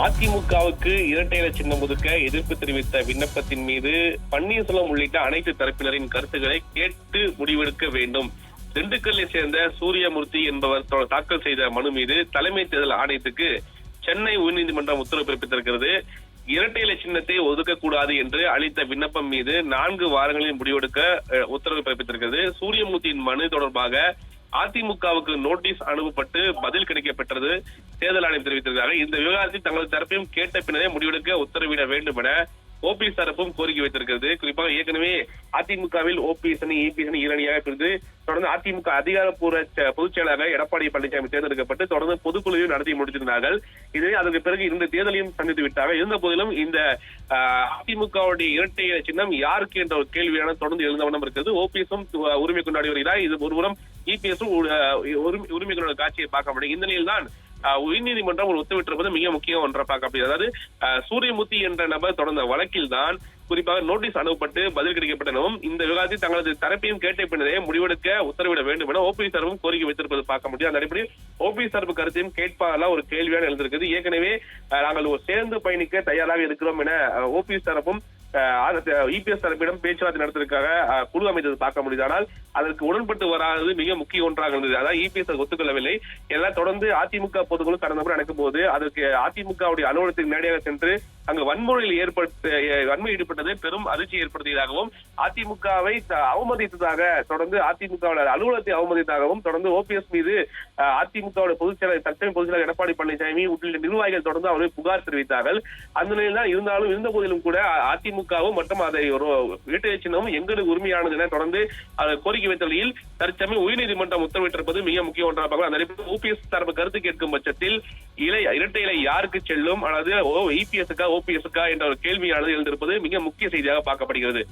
அதிமுகவுக்கு இரட்டை சின்னம் ஒதுக்க எதிர்ப்பு தெரிவித்த விண்ணப்பத்தின் மீது பன்னீர்செல்வம் உள்ளிட்ட அனைத்து தரப்பினரின் கருத்துக்களை கேட்டு முடிவெடுக்க வேண்டும். திண்டுக்கல்லை சேர்ந்த சூரியமூர்த்தி என்பவர் தொ- தாக்கல் செய்த மனு மீது தலைமை தேர்தல் ஆணையத்துக்கு சென்னை உயர்நீதிமன்றம் உத்தரவு பிறப்பித்திருக்கிறது. இரட்டை இலை சின்னத்தை ஒதுக்கக்கூடாது என்று அளித்த விண்ணப்பம் மீது நான்கு வாரங்களில் முடிவெடுக்க உத்தரவு பிறப்பித்திருக்கிறது. சூரியமூர்த்தியின் மனு தொடர்பாக அதிமுகவுக்கு நோட்டீஸ் அனுப்பப்பட்டு பதில் கிடைக்கப்பெற்றது தேர்தல் ஆணையம் தெரிவித்திருக்கிறார்கள் இந்த விவகாரத்தில் தங்கள் தரப்பையும் கேட்ட பின்னரே முடிவெடுக்க உத்தரவிட வேண்டும் என ஓபிஎஸ் தரப்பும் கோரிக்கை வைத்திருக்கிறது. குறிப்பாக ஏற்கனவே அதிமுகவில் ஓபிஎஸ் அணி இபிஎஸ் அணி இரணியாக பிரிந்து தொடர்ந்து அதிமுக அதிகாரப்பூர்வ ச- பொதுச் செயலாளர் எடப்பாடி பழனிசாமி தேர்ந்தெடுக்கப்பட்டு தொடர்ந்து பொதுக்குழுவையும் நடத்தி முடித்திருந்தார்கள். இது அதற்கு பிறகு இந்த தேர்தலையும் சந்தித்து விட்டார்கள். இருந்த போதிலும் இந்த அதிமுகவுடைய இரட்டை சின்னம் யாருக்கு என்ற ஒரு கேள்வியான தொடர்ந்து எழுந்தவனம் இருக்கிறது. ஓபிஎஸும் உரிமை கொண்டாடி வருகிறார் இது ஒருபுறம் இபிஎஸும் உரிமைகளோட காட்சியை பார்க்க முடியும். இந்த நிலையில் தான் உயர்நீதிமன்றம் ஒரு உத்தரவிட்டிருப்பது மிக முக்கியம் ஒன்றை பார்க்க முடியும். அதாவது சூரியமூர்த்தி என்ற நபர் தொடர்ந்த வழக்கில் தான் குறிப்பாக நோட்டீஸ் அனுப்பப்பட்டு பதில் கிடைக்கப்பட்டனவும் இந்த விவகாரத்தில் தங்களது தரப்பையும் கேட்ட பின்னரே முடிவெடுக்க உத்தரவிட வேண்டும் என ஓபிஎஸ் தரப்பும் கோரிக்கை வைத்திருப்பது பார்க்க முடியும். அந்த அடிப்படையில் ஓபிஎஸ் தரப்பு கருத்தையும் கேட்பாதெல்லாம் ஒரு கேள்வியான எழுந்திருக்குது. ஏற்கனவே நாங்கள் ஒரு சேர்ந்து பயணிக்க தயாராக இருக்கிறோம் என ஓபிஎஸ் தரப்பும் இபிஎஸ் தரப்பிடம் பேச்சுவார்த்தை நடத்துவதற்காக குழு அமைத்தது பார்க்க முடியுது. ஆனால் அதற்கு உடன்பட்டு வராதது மிக முக்கிய ஒன்றாக இருந்தது. அதாவது இபிஎஸ் ஒத்துக்கொள்ளவில்லை. எல்லாம் தொடர்ந்து அதிமுக பொதுக்குழு கடந்த முறை நடக்கும் போது அதற்கு அதிமுகவுடைய அலுவலகத்துக்கு நேரடியாக சென்று அங்கு வன்முறையில் ஏற்பட்ட வன்மை வன்முறை ஈடுபட்டது பெரும் அதிர்ச்சி ஏற்படுத்தியதாகவும் அதிமுகவை அவமதித்ததாக தொடர்ந்து அதிமுக அலுவலகத்தை அவமதித்ததாகவும் தொடர்ந்து ஓபிஎஸ் மீது அஹ், பொதுச் செயலாளர் தற்சமய பொதுச் செயலாளர் எடப்பாடி பழனிசாமி உள்ளிட்ட நிர்வாகிகள் தொடர்ந்து அவர்கள் புகார் தெரிவித்தார்கள். அந்த நிலையில் தான் இருந்தாலும் இருந்த போதிலும் கூட அதிமுகவும் மற்றும் அதை ஒரு வீட்டு சின்னமும் எங்களுக்கு உரிமையானது என தொடர்ந்து அதை கோரிக்கை வைத்த நிலையில் தற்சமயம் உயர்நீதிமன்றம் உத்தரவிட்டிருப்பது மிக முக்கிய ஒன்றாக அந்த ஓபிஎஸ் தரப்பு கருத்து கேட்கும் பட்சத்தில் இலை இரட்டை இலை யாருக்கு செல்லும்? அல்லது இபிஎஸ்க்கா ஓபிஎஸ்க்கா என்ற ஒரு கேள்வியானது எழுந்திருப்பது மிக முக்கிய செய்தியாக பார்க்கப்படுகிறது.